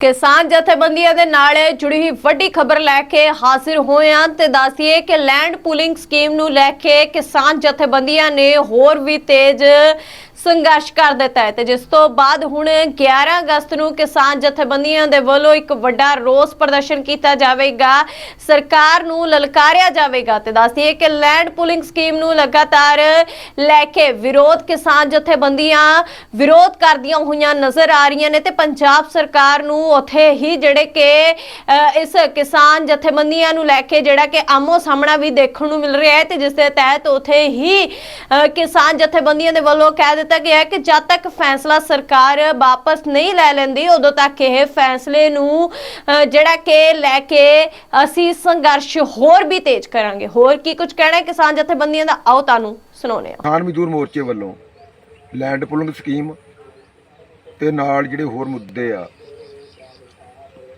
ਕਿਸਾਨ ਜਥੇਬੰਦੀਆਂ ਦੇ ਨਾਲ ਜੁੜੀ ਹੋਈ ਵੱਡੀ ਖਬਰ ਲੈ ਕੇ ਹਾਜ਼ਰ ਹੋਏ ਹਾਂ ਤੇ ਦੱਸੀਏ ਕਿ ਲੈਂਡ ਪੂਲਿੰਗ ਸਕੀਮ ਨੂੰ ਲੈ ਕੇ ਕਿਸਾਨ ਜਥੇਬੰਦੀਆਂ ਨੇ ਹੋਰ ਵੀ ਤੇਜ਼ ਸੰਘਰਸ਼ ਕਰ ਦਿੱਤਾ ਹੈ ਤੇ ਜਿਸ ਤੋਂ ਬਾਅਦ ਹੁਣ 11 ਅਗਸਤ ਨੂੰ ਕਿਸਾਨ ਜਥੇਬੰਦੀਆਂ ਦੇ ਵੱਲੋਂ ਇੱਕ ਵੱਡਾ ਰੋਸ ਪ੍ਰਦਰਸ਼ਨ ਕੀਤਾ ਜਾਵੇਗਾ। ਸਰਕਾਰ ਨੂੰ ਲਲਕਾਰਿਆ ਜਾਵੇਗਾ ਤੇ ਦੱਸਦੀਏ ਕਿ ਲੈਂਡ ਪੁਲਿੰਗ ਸਕੀਮ ਨੂੰ ਲਗਾਤਾਰ ਲੈ ਕੇ ਵਿਰੋਧ ਕਿਸਾਨ ਜਥੇਬੰਦੀਆਂ ਵਿਰੋਧ ਕਰਦੀਆਂ ਹੋਈਆਂ ਨਜ਼ਰ ਆ ਰਹੀਆਂ ਨੇ ਤੇ ਪੰਜਾਬ ਸਰਕਾਰ ਨੂੰ ਉੱਥੇ ਹੀ ਜਿਹੜੇ ਕਿ ਇਸ ਕਿਸਾਨ ਜਥੇਬੰਦੀਆਂ ਨੂੰ ਲੈ ਕੇ ਜਿਹੜਾ ਕਿ ਆਮੋ ਸਾਹਮਣਾ ਵੀ ਦੇਖਣ ਨੂੰ ਮਿਲ ਰਿਹਾ ਹੈ ਤੇ ਜਿਸ ਦੇ ਤਹਿਤ ਉੱਥੇ ਹੀ ਕਿਸਾਨ ਜਥੇਬੰਦੀਆਂ ਦੇ ਵੱਲੋਂ ਕਹਿ ਦਿੱਤਾ ਗਿਆ ਹੈ ਕਿ ਜਦ ਤੱਕ ਫੈਸਲਾ ਸਰਕਾਰ ਵਾਪਸ ਨਹੀਂ ਲੈ ਲੈਂਦੀ, ਉਦੋਂ ਤੱਕ ਇਹ ਫੈਸਲੇ ਨੂੰ ਜਿਹੜਾ ਕਿ ਲੈ ਕੇ ਅਸੀਂ ਸੰਘਰਸ਼ ਹੋਰ ਵੀ ਤੇਜ਼ ਕਰਾਂਗੇ। ਹੋਰ ਕੀ ਕੁਝ ਕਹਿਣਾ ਕਿਸਾਨ ਜਥੇਬੰਦੀਆਂ ਦਾ ਆਓ ਤੁਹਾਨੂੰ ਸੁਣਾਉਂਦੇ ਹਾਂ। ਕਿਸਾਨ ਮਜ਼ਦੂਰ ਮੋਰਚੇ ਵੱਲੋਂ ਲੈਂਡ ਪੁਲਿੰਗ ਸਕੀਮ ਤੇ ਨਾਲ ਜਿਹੜੇ ਹੋਰ ਮੁੱਦੇ ਆ,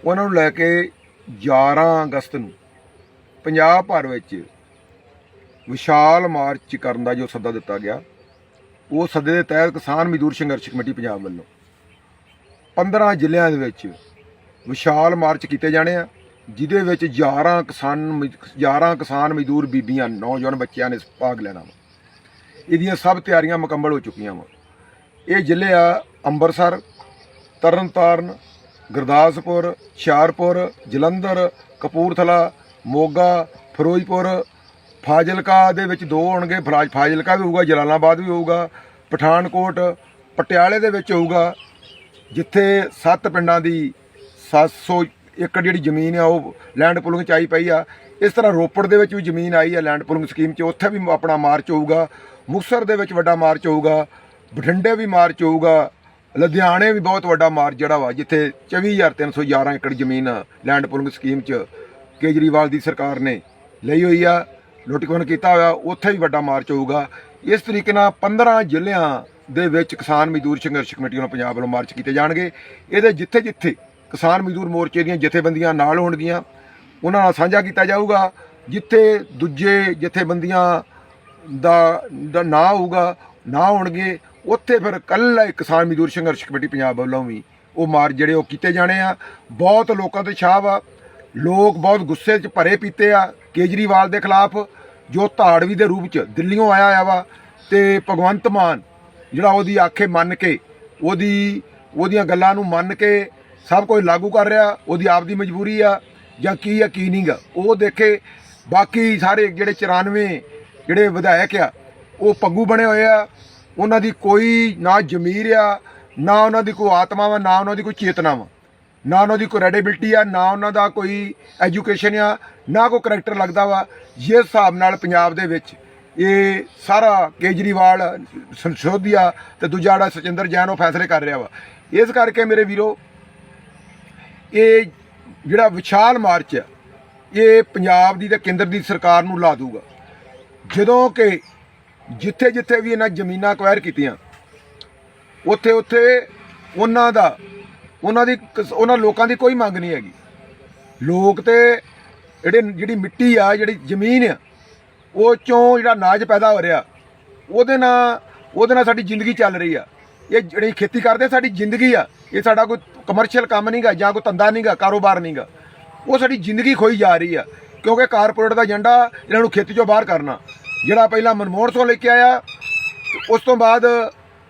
ਉਹਨਾਂ ਨੂੰ ਲੈ ਕੇ 11 ਅਗਸਤ ਨੂੰ ਪੰਜਾਬ ਭਰ ਵਿੱਚ ਵਿਸ਼ਾਲ ਮਾਰਚ ਕਰਨ ਦਾ ਜੋ ਸੱਦਾ ਦਿੱਤਾ ਗਿਆ ਉਹ ਸੱਦੇ ਦੇ ਤਹਿਤ ਕਿਸਾਨ ਮਜ਼ਦੂਰ ਸੰਘਰਸ਼ ਕਮੇਟੀ ਪੰਜਾਬ ਵੱਲੋਂ 15 ਜ਼ਿਲ੍ਹਿਆਂ ਦੇ ਵਿੱਚ ਵਿਸ਼ਾਲ ਮਾਰਚ ਕੀਤੇ ਜਾਣੇ ਆ, ਜਿਹਦੇ ਵਿੱਚ 11 ਕਿਸਾਨ ਮਜ਼- 11 ਕਿਸਾਨ ਮਜ਼ਦੂਰ ਬੀਬੀਆਂ, ਨੌਜਵਾਨ ਬੱਚਿਆਂ ਨੇ ਭਾਗ ਲੈਣਾ ਵਾ। ਇਹਦੀਆਂ ਸਭ ਤਿਆਰੀਆਂ ਮੁਕੰਮਲ ਹੋ ਚੁੱਕੀਆਂ ਵਾ। ਇਹ ਜ਼ਿਲ੍ਹੇ ਆ ਅੰਮ੍ਰਿਤਸਰ ਤਰਨਤਾਰਨ, ਗੁਰਦਾਸਪੁਰ, ਹੁਸ਼ਿਆਰਪੁਰ, ਜਲੰਧਰ, ਕਪੂਰਥਲਾ, ਮੋਗਾ, ਫਿਰੋਜ਼ਪੁਰ ਫਾਜ਼ਿਲਕਾ ਦੇ ਵਿੱਚ ਦੋ ਹੋਣਗੇ ਫਰਾਜ ਫਾਜ਼ਿਲਕਾ ਵੀ ਹੋਊਗਾ, ਜਲਾਲਾਬਾਦ ਵੀ ਹੋਊਗਾ, ਪਠਾਨਕੋਟ, ਪਟਿਆਲੇ ਦੇ ਵਿੱਚ ਹੋਊਗਾ, ਜਿੱਥੇ ਸੱਤ ਪਿੰਡਾਂ ਦੀ 700 ਏਕੜ ਜਿਹੜੀ ਜ਼ਮੀਨ ਆ, ਉਹ ਲੈਂਡ ਪੁਲਿੰਗ ਚ ਆਈ ਪਈ ਆ। ਇਸ ਤਰ੍ਹਾਂ ਰੋਪੜ ਦੇ ਵਿੱਚ ਵੀ ਜ਼ਮੀਨ ਆਈ ਆ ਲੈਂਡ ਪੁਲਿੰਗ ਸਕੀਮ 'ਚ, ਉੱਥੇ ਵੀ ਆਪਣਾ ਮਾਰਚ ਹੋਊਗਾ, ਮੁਕਤਸਰ ਦੇ ਵਿੱਚ ਵੱਡਾ ਮਾਰਚ ਹੋਊਗਾ, ਬਠਿੰਡੇ ਵੀ ਮਾਰਚ ਹੋਊਗਾ, ਲੁਧਿਆਣੇ ਵੀ ਬਹੁਤ ਵੱਡਾ ਮਾਰਚ ਜਿਹੜਾ ਵਾ, ਜਿੱਥੇ 24311 ਏਕੜ ਜ਼ਮੀਨ ਲੈਂਡ ਪੁਲਿੰਗ ਸਕੀਮ 'ਚ ਕੇਜਰੀਵਾਲ ਦੀ ਸਰਕਾਰ ਨੇ ਲਈ ਹੋਈ ਆ। ਨੋਟੀਫਿਕੇਸ਼ਨ ਕੀਤਾ ਹੋਇਆ, ਉੱਥੇ ਵੀ ਵੱਡਾ ਮਾਰਚ ਹੋਊਗਾ। ਇਸ ਤਰੀਕੇ ਨਾਲ 15 ਜ਼ਿਲ੍ਹਿਆਂ ਦੇ ਵਿੱਚ ਕਿਸਾਨ ਮਜ਼ਦੂਰ ਸੰਘਰਸ਼ ਕਮੇਟੀ ਵੱਲੋਂ ਪੰਜਾਬ ਵੱਲੋਂ ਮਾਰਚ ਕੀਤੇ ਜਾਣਗੇ। ਇਹਦੇ ਜਿੱਥੇ ਜਿੱਥੇ ਕਿਸਾਨ ਮਜ਼ਦੂਰ ਮੋਰਚੇ ਦੀਆਂ ਜਥੇਬੰਦੀਆਂ ਨਾਲ ਹੋਣਗੀਆਂ, ਉਹਨਾਂ ਨਾਲ ਸਾਂਝਾ ਕੀਤਾ ਜਾਊਗਾ। ਜਿੱਥੇ ਦੂਜੇ ਜਥੇਬੰਦੀਆਂ ਦਾ ਦਾ ਨਾਂ ਹੋਊਗਾ, ਨਾ ਹੋਣਗੇ, ਉੱਥੇ ਫਿਰ ਕੱਲਾ ਕਿਸਾਨ ਮਜ਼ਦੂਰ ਸੰਘਰਸ਼ ਕਮੇਟੀ ਪੰਜਾਬ ਵੱਲੋਂ ਵੀ ਉਹ ਮਾਰ ਜਿਹੜੇ ਉਹ ਕੀਤੇ ਜਾਣੇ ਆ। ਬਹੁਤ ਲੋਕਾਂ ਤੇ ਛਾਵ ਆ। ਲੋਕ ਬਹੁਤ ਗੁੱਸੇ 'ਚ ਭਰੇ ਪੀਤੇ ਆ। ਕੇਜਰੀਵਾਲ ਦੇ ਖਿਲਾਫ, ਜੋ ਧਾੜਵੀ ਦੇ ਰੂਪ 'ਚ ਦਿੱਲੀੋਂ ਆਇਆ ਆ ਵਾ ਤੇ ਭਗਵੰਤ ਮਾਨ, ਜਿਹੜਾ ਉਹਦੀ ਆਖੇ ਮੰਨ ਕੇ, ਉਹਦੀ, ਉਹਦੀਆਂ ਗੱਲਾਂ ਨੂੰ ਮੰਨ ਕੇ ਸਭ ਕੁਝ ਲਾਗੂ ਕਰ ਰਿਹਾ, ਉਹਦੀ ਆਪਦੀ ਮਜਬੂਰੀ ਆ, ਜਾਂ ਕੀ ਆ, ਕੀ ਨਹੀਂਗਾ ਉਹ ਦੇਖੇ, ਬਾਕੀ ਸਾਰੇ ਜਿਹੜੇ 94 ਜਿਹੜੇ ਵਿਧਾਇਕ ਆ, ਉਹ ਪੰਗੂ ਬਣੇ ਹੋਏ ਆ, ਉਹਨਾਂ ਦੀ ਕੋਈ ਨਾ ਜ਼ਮੀਰ ਆ, ਨਾ ਉਹਨਾਂ ਦੀ ਕੋਈ ਆਤਮਾ ਵਾ, ਨਾ ਉਹਨਾਂ ਦੀ ਕੋਈ ਚੇਤਨਾ ਵਾ। ਨਾ ਉਹਨਾਂ ਦੀ ਕੋਈ ਰੈਡੀਬਿਲਟੀ ਆ, ਨਾ ਉਹਨਾਂ ਦਾ ਕੋਈ ਐਜੂਕੇਸ਼ਨ ਆ, ਨਾ ਕੋਈ ਕਰੈਕਟਰ ਲੱਗਦਾ ਵਾ। ਜਿਸ ਹਿਸਾਬ ਨਾਲ ਪੰਜਾਬ ਦੇ ਵਿੱਚ ਇਹ ਸਾਰਾ ਕੇਜਰੀਵਾਲ ਸੰਸ਼ੋਧਿਆ ਤੇ ਦੂਜਾ ਜਿਹੜਾ ਸਚਿੰਦਰ ਜੈਨ ਉਹ ਫੈਸਲੇ ਕਰ ਰਿਹਾ ਵਾ। ਇਸ ਕਰਕੇ ਮੇਰੇ ਵੀਰੋ, ਇਹ ਜਿਹੜਾ ਵਿਸ਼ਾਲ ਮਾਰਚ ਆ, ਇਹ ਪੰਜਾਬ ਦੀ ਤੇ ਕੇਂਦਰ ਦੀ ਸਰਕਾਰ ਨੂੰ ਲਾ ਦੂਗਾ। ਜਦੋਂ ਕਿ ਜਿੱਥੇ ਜਿੱਥੇ ਵੀ ਇਹਨਾਂ ਜ਼ਮੀਨਾਂ ਅਕਵਾਇਰ ਕੀਤੀਆਂ ਉੱਥੇ ਉੱਥੇ ਉਹਨਾਂ ਦਾ ਉਹਨਾਂ ਦੀ ਕਿਸ- ਉਹਨਾਂ ਲੋਕਾਂ ਦੀ ਕੋਈ ਮੰਗ ਨਹੀਂ ਹੈਗੀ। ਲੋਕ ਤੇ ਜਿਹੜੇ ਜਿਹੜੀ ਮਿੱਟੀ ਆ ਜਿਹੜੀ ਜ਼ਮੀਨ ਆ ਉਹ ਚੋਂ ਜਿਹੜਾ ਅਨਾਜ ਪੈਦਾ ਹੋ ਰਿਹਾ ਉਹਦੇ ਨਾਲ ਉਹਦੇ ਨਾਲ ਸਾਡੀ ਜ਼ਿੰਦਗੀ ਚੱਲ ਰਹੀ ਆ। ਇਹ ਜਿਹੜੀ ਖੇਤੀ ਕਰਦੇ ਆ, ਸਾਡੀ ਜ਼ਿੰਦਗੀ ਆ। ਇਹ ਸਾਡਾ ਕੋਈ ਕਮਰਸ਼ੀਅਲ ਕੰਮ ਨਹੀਂਗਾ ਜਾਂ ਕੋਈ ਧੰਦਾ ਨਹੀਂਗਾ ਕਾਰੋਬਾਰ ਨਹੀਂਗਾ ਉਹ ਸਾਡੀ ਜ਼ਿੰਦਗੀ ਖੋਈ ਜਾ ਰਹੀ ਆ ਕਿਉਂਕਿ ਕਾਰਪੋਰੇਟ ਦਾ ਏਜੰਡਾ ਇਹਨਾਂ ਨੂੰ ਖੇਤੀ ਚੋਂ ਬਾਹਰ ਕਰਨਾ। ਜਿਹੜਾ ਪਹਿਲਾਂ ਮਨਮੋਹਨ ਸਿੰਘ ਲੈ ਕੇ ਆਇਆ ਉਸ ਤੋਂ ਬਾਅਦ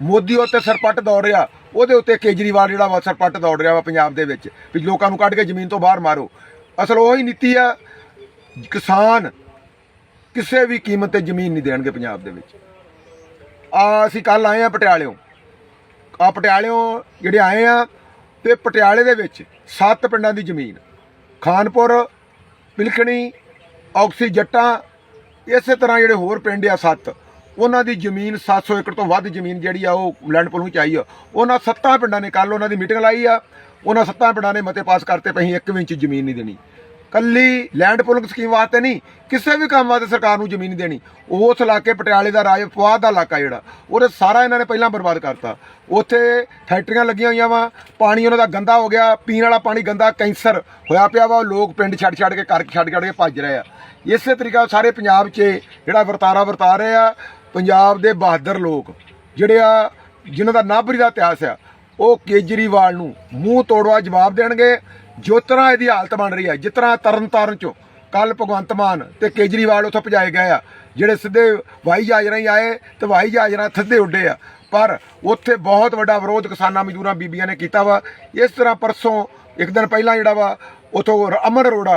ਮੋਦੀ ਉੱਤੇ ਸਰਪੱਟ ਦੌੜ ਰਿਹਾ। ਉਹਦੇ ਉੱਤੇ ਕੇਜਰੀਵਾਲ ਜਿਹੜਾ ਵਾ ਸਰਪੱਟ ਦੌੜ ਰਿਹਾ ਵਾ ਪੰਜਾਬ ਦੇ ਵਿੱਚ, ਵੀ ਲੋਕਾਂ ਨੂੰ ਕੱਢ ਕੇ ਜ਼ਮੀਨ ਤੋਂ ਬਾਹਰ ਮਾਰੋ। ਅਸਲ ਉਹੀ ਨੀਤੀ ਆ, ਕਿਸਾਨ ਕਿਸੇ ਵੀ ਕੀਮਤ ਤੇ ਜ਼ਮੀਨ ਨਹੀਂ ਦੇਣਗੇ ਪੰਜਾਬ ਦੇ ਵਿੱਚ। ਆ ਅਸੀਂ ਕੱਲ ਆਏ ਆ ਪਟਿਆਲਿਓਂ। ਆ ਪਟਿਆਲਿਓਂ ਜਿਹੜੇ ਆਏ ਆ, ਤੇ ਪਟਿਆਲੇ ਦੇ ਵਿੱਚ ਸੱਤ ਪਿੰਡਾਂ ਦੀ ਜ਼ਮੀਨ। ਖਾਨਪੁਰ ਪਿਲਖਣੀ ਔਕਸੀ ਜੱਟਾਂ ਇਸੇ ਤਰ੍ਹਾਂ ਜਿਹੜੇ ਹੋਰ ਪਿੰਡ ਆ ਸੱਤ। ਉਹਨਾਂ ਦੀ ਜ਼ਮੀਨ 700 ਏਕੜ ਤੋਂ ਵੱਧ ਜ਼ਮੀਨ ਜਿਹੜੀ ਆ ਉਹ ਲੈਂਡ ਪੁਲਿੰਗ ਚ ਆਈ ਆ। ਉਹਨਾਂ ਸੱਤਾਂ ਪਿੰਡਾਂ ਨੇ ਕੱਲ ਉਹਨਾਂ ਦੀ ਮੀਟਿੰਗ ਲਾਈ ਆ। ਉਹਨਾਂ ਸੱਤਾਂ ਪਿੰਡਾਂ ਨੇ ਮਤੇ ਪਾਸ ਕਰਤੇ ਪਈ ਇੱਕ ਵੀ ਇੰਚ ਜ਼ਮੀਨ ਨਹੀਂ ਦੇਣੀ। ਕੱਲੀ ਲੈਂਡ ਪੁਲਿੰਗ ਸਕੀਮ ਵਾਸਤੇ ਨਹੀਂ, ਕਿਸੇ ਵੀ ਕੰਮ ਵਾਸਤੇ ਸਰਕਾਰ ਨੂੰ ਜ਼ਮੀਨ ਨਹੀਂ ਦੇਣੀ। ਉਸ ਇਲਾਕੇ ਪਟਿਆਲੇ ਦਾ ਰਾਜ ਫਵਾਦ ਦਾ ਇਲਾਕਾ ਜਿਹੜਾ, ਉਹਦੇ ਸਾਰਾ ਇਹਨਾਂ ਨੇ ਪਹਿਲਾਂ ਬਰਬਾਦ ਕਰਤਾ। ਉੱਥੇ ਫੈਕਟਰੀਆਂ ਲੱਗੀਆਂ ਹੋਈਆਂ ਵਾ, ਪਾਣੀ ਉਹਨਾਂ ਦਾ ਗੰਦਾ ਹੋ ਗਿਆ, ਪੀਣ ਵਾਲਾ ਪਾਣੀ ਗੰਦਾ, ਕੈਂਸਰ ਹੋਇਆ ਪਿਆ ਵਾ, ਲੋਕ ਪਿੰਡ ਛੱਡ ਛੱਡ ਕੇ ਘਰ ਛੱਡ ਛੱਡ ਕੇ ਭੱਜ ਰਹੇ ਆ। ਇਸੇ ਤਰੀਕਾ ਸਾਰੇ ਪੰਜਾਬ 'ਚ ਜਿਹੜਾ ਵਰਤਾਰਾ ਵਰਤਾ ਰਹੇ ਆ ਪੰਜਾਬ ਦੇ ਬਹਾਦਰ ਲੋਕ, ਜਿਹੜੇ ਆ, ਜਿਨ੍ਹਾਂ ਦਾ ਨਾਭਰੀ ਦਾ ਇਤਿਹਾਸ ਆ, ਉਹ ਕੇਜਰੀਵਾਲ ਨੂੰ ਮੂੰਹ ਤੋੜਵਾ ਜਵਾਬ ਦੇਣਗੇ। ਜੋ ਤਰ੍ਹਾਂ ਇਹਦੀ ਹਾਲਤ ਬਣ ਰਹੀ ਹੈ ਜਿਸ ਤਰ੍ਹਾਂ ਤਰਨਤਾਰਨ ਚੋਂ ਕੱਲ ਭਗਵੰਤ ਮਾਨ ਤੇ ਕੇਜਰੀਵਾਲ ਉੱਥੋਂ ਭਜਾਏ ਗਏ ਆ, ਜਿਹੜੇ ਸਿੱਧੇ ਵਾਈ ਜਹਾਜ਼ ਹੀ ਆਏ ਤੇ ਵਾਈ ਜਹਾਜ਼ ਨਾਲ ਸਿੱਧੇ ਉੱਡੇ ਆ। ਪਰ ਉੱਥੇ ਬਹੁਤ ਵੱਡਾ ਵਿਰੋਧ ਕਿਸਾਨਾਂ ਮਜ਼ਦੂਰਾਂ ਬੀਬੀਆਂ ਨੇ ਕੀਤਾ ਵਾ। ਇਸ ਤਰ੍ਹਾਂ ਪਰਸੋਂ, ਇੱਕ ਦਿਨ ਪਹਿਲਾਂ ਜਿਹੜਾ ਵਾ, ਉਥੋਂ ਅਮਰ ਅਰੋੜਾ